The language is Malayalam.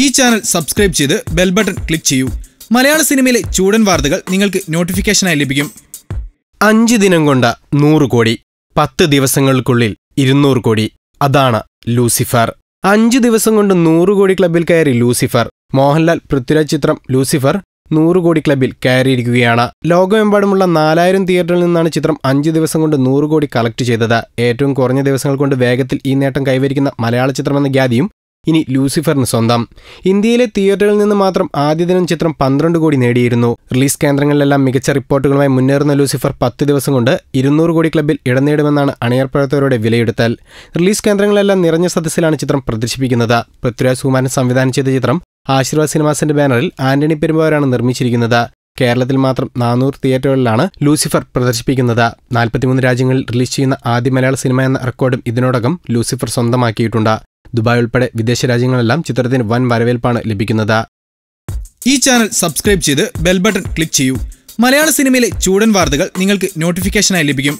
ഈ ചാനൽ സബ്സ്ക്രൈബ് ചെയ്ത് ബെൽ ബട്ടൺ ക്ലിക്ക് ചെയ്യൂ. മലയാള സിനിമയിലെ ചൂടൻ വാർത്തകൾ നിങ്ങൾക്ക് നോട്ടിഫിക്കേഷനായി ലഭിക്കും. അഞ്ച് ദിനം കൊണ്ട നൂറ് കോടി പത്ത് ദിവസങ്ങൾക്കുള്ളിൽ ഇരുന്നൂറ് കോടി അതാണ് ലൂസിഫർ. അഞ്ച് ദിവസം കൊണ്ട് നൂറ് കോടി ക്ലബിൽ കയറി ലൂസിഫർ. മോഹൻലാൽ പൃഥ്വിരാജ് ചിത്രം ലൂസിഫർ നൂറ് കോടി ക്ലബിൽ കയറിയിരിക്കുകയാണ്. ലോകമെമ്പാടുമുള്ള നാലായിരം തിയേറ്ററിൽ നിന്നാണ് ചിത്രം അഞ്ച് ദിവസം കൊണ്ട് നൂറ് കോടി കളക്ട് ചെയ്തത്. ഏറ്റവും കുറഞ്ഞ ദിവസങ്ങൾ കൊണ്ട് വേഗത്തിൽ ഈ നേട്ടം കൈവരിക്കുന്ന മലയാള ചിത്രമെന്ന ഖ്യാതിയും ഇനി ലൂസിഫറിന് സ്വന്തം. ഇന്ത്യയിലെ തിയേറ്ററിൽ നിന്ന് മാത്രം ആദ്യ ദിനം ചിത്രം പന്ത്രണ്ട് കോടി നേടിയിരുന്നു. റിലീസ് കേന്ദ്രങ്ങളിലെല്ലാം മികച്ച റിപ്പോർട്ടുകളുമായി മുന്നേറുന്ന ലൂസിഫർ പത്ത് ദിവസം കൊണ്ട് ഇരുന്നൂറ് കോടി ക്ലബിൽ ഇടം നേടുമെന്നാണ് വിലയിരുത്തൽ. റിലീസ് കേന്ദ്രങ്ങളെല്ലാം നിറഞ്ഞ സദസ്സിലാണ് ചിത്രം പ്രദർശിപ്പിക്കുന്നത്. പൃഥ്വിരാജ് സുകുമാരൻ സംവിധാനം ചെയ്ത ചിത്രം ആശീർവാദ് സിനിമാസിന്റെ ബാനറിൽ ആന്റണി പെരുമ്പാവരാണ് നിർമ്മിച്ചിരിക്കുന്നത്. കേരളത്തിൽ മാത്രം നാനൂറ് തിയേറ്ററുകളിലാണ് ലൂസിഫർ പ്രദർശിപ്പിക്കുന്നത്. നാൽപ്പത്തിമൂന്ന് രാജ്യങ്ങളിൽ റിലീസ് ചെയ്യുന്ന ആദ്യ മലയാള സിനിമ എന്ന റെക്കോർഡും ഇതിനോടകം ലൂസിഫർ സ്വന്തമാക്കിയിട്ടുണ്ട്. ദുബായ് ഉൾപ്പെടെ വിദേശ രാജ്യങ്ങളെല്ലാം ചിത്രത്തിന് വൻ വരവേൽപ്പാണ് ലഭിക്കുന്നത്. ഈ ചാനൽ സബ്സ്ക്രൈബ് ചെയ്ത് ബെൽ ബട്ടൺ ക്ലിക്ക് ചെയ്യൂ. മലയാള സിനിമയിലെ ചൂടൻ വാർത്തകൾ നിങ്ങൾക്ക് നോട്ടിഫിക്കേഷനായി ലഭിക്കും.